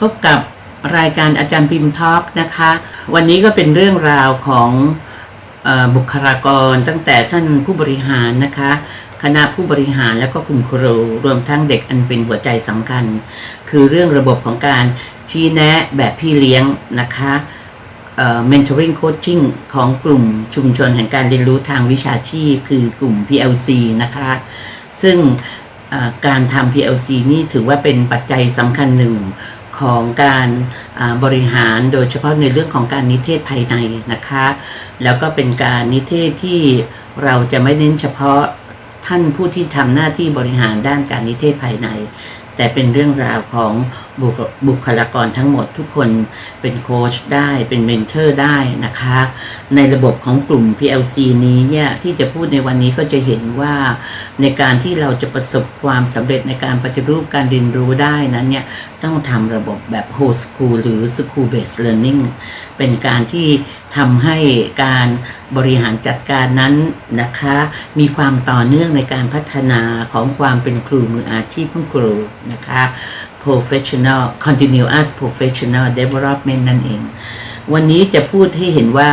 พบกับรายการอาจารย์พิมพ์ทอล์กนะคะ วันนี้ก็เป็นเรื่องราวของอบุคลากรตั้งแต่ท่านผู้บริหารนะคะ คณะผู้บริหารและก็คุณครูรวมทั้งเด็กอันเป็นหัวใจสำคัญ คือเรื่องระบบของการชี้แนะแบบพี่เลี้ยงนะคะ mentoring coaching ของกลุ่มชุมชนแห่งการเรียนรู้ทางวิชาชีพ คือกลุ่ม PLC นะคะ ซึ่งการทำ PLC นี่ถือว่าเป็นปัจจัยสำคัญหนึ่ง ของการบริหารโดยเฉพาะในเรื่องของการนิเทศภายในนะคะ แล้วก็เป็นการนิเทศที่เราจะไม่เน้นเฉพาะท่านผู้ที่ทำหน้าที่บริหารด้านการนิเทศภายใน แต่เป็นเรื่องราวของบุคบคลากรทั้งหมดทุกคนเป็นโค้ชได้เป็นเมนเทอร์ได้นะคะ ในระบบของกลุ่ม PLC นี้เนี่ยที่จะพูดในวันนี้ก็จะเห็นว่าในการที่เราจะประสบความสำเร็จในการปฏิรูปการเรียนรู้ได้นั้นเนี่ยต้องทำระบบแบบ whole school หรือ school based learning เป็นการที่ทำให้การบริหารจัดการนั้นนะคะ มีความต่อเนื่องในการพัฒนาของความเป็นครูมืออาชีพครูนะคะ professional continuous professional development นั่นเอง วันนี้จะพูดให้เห็นว่า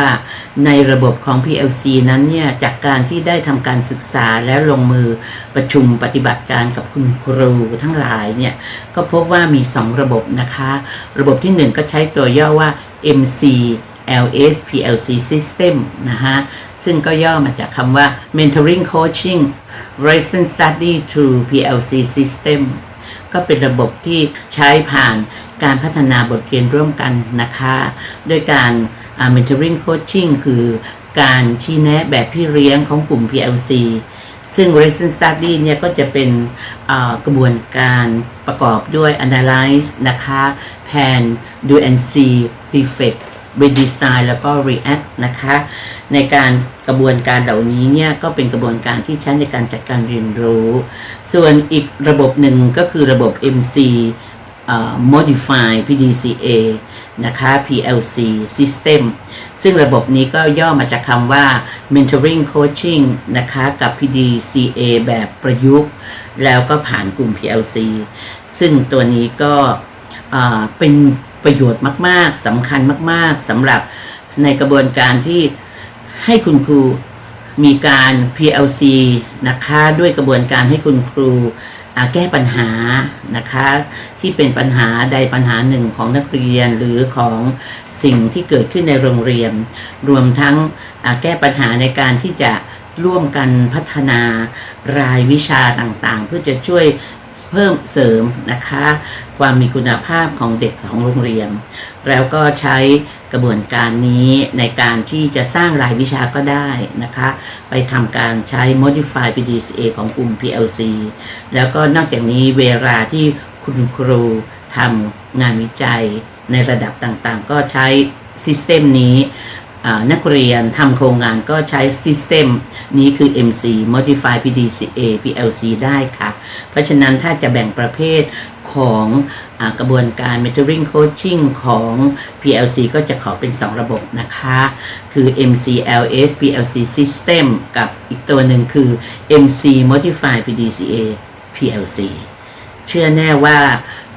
ในระบบของ PLC นั้นเนี่ย จากการที่ได้ทำการศึกษาและลงมือประชุมปฏิบัติการกับคุณครูทั้งหลายเนี่ย ก็พบว่ามี 2 ระบบนะคะ ระบบที่ 1 ก็ใช้ตัวย่อว่า MC LS PLC System นะฮะซึ่งก็ย่อมาจากคำว่า Mentoring Coaching Lesson Study through PLC System ก็เป็นระบบที่ใช้ผ่านการพัฒนาบทเรียนร่วมกันนะคะด้วยการ mentoring coaching คือการชี้แนะแบบพี่เลี้ยงของกลุ่ม PLC ซึ่ง lesson study เนี่ยก็จะเป็นกระบวนการประกอบด้วย analyze นะคะ plan do and see reflect redesign แล้วก็ react นะคะ ในการกระบวนการเหล่านี้เนี่ยก็เป็นกระบวนการที่ใช้ในการจัดการเรียนรู้ ส่วนอีกระบบหนึ่งก็คือระบบ MC modify PDCA นะคะ PLC system ซึ่งระบบนี้ก็ย่อมาจากคำว่า mentoring coaching นะคะกับ PDCA แบบประยุกต์ แล้วก็ผ่านกลุ่ม PLC ซึ่งตัวนี้ก็เป็น ประโยชน์มาก ๆสำคัญมาก ๆสำหรับในกระบวนการที่ให้คุณครูมีการ PLC นะคะด้วยกระบวนการให้คุณครูแก้ปัญหานะคะที่เป็นปัญหาใดปัญหาหนึ่งของนักเรียนหรือของสิ่งที่เกิดขึ้นในโรงเรียน รวมทั้งแก้ปัญหาในการที่จะร่วมกันพัฒนารายวิชาต่างๆ เพื่อจะช่วย เพิ่มเสริมนะคะ ความมีคุณภาพของเด็กของโรงเรียน แล้วก็ใช้กระบวนการนี้ในการที่จะสร้างรายวิชาก็ได้นะคะ ไปทำการใช้ modify PDCA ของกลุ่ม PLC แล้วก็นอกจากนี้เวลาที่คุณครูทำงานวิจัยในระดับต่างๆ ก็ใช้ System นี้ นักเรียนทำโครงงานก็ใช้ System นี้คือ MC Modify PDCA PLC ได้ค่ะ เพราะฉะนั้นถ้าจะแบ่งประเภทของอกระบวนการ mentoring coaching ของ PLC ก็จะขอเป็น 2 ระบบนะคะ คือ MCLS PLC system กับอีกตัวหนึ่งคือ MC Modify PDCA PLC เชื่อแน่ว่า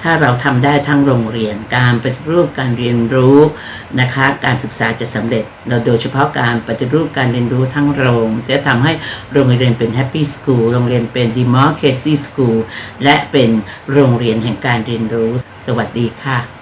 ถ้าเราทำได้ทั้งโรงเรียน การปฏิรูปการเรียนรู้นะคะการศึกษาจะสำเร็จเราโดยเฉพาะการปฏิรูปการเรียนรู้ทั้งโรง จะทำให้โรงเรียนเป็นแฮปปี้สคูลโรงเรียนเป็นดิมอร์เคซี่สคูลและเป็นโรงเรียนแห่งการเรียนรู้ สวัสดีค่ะ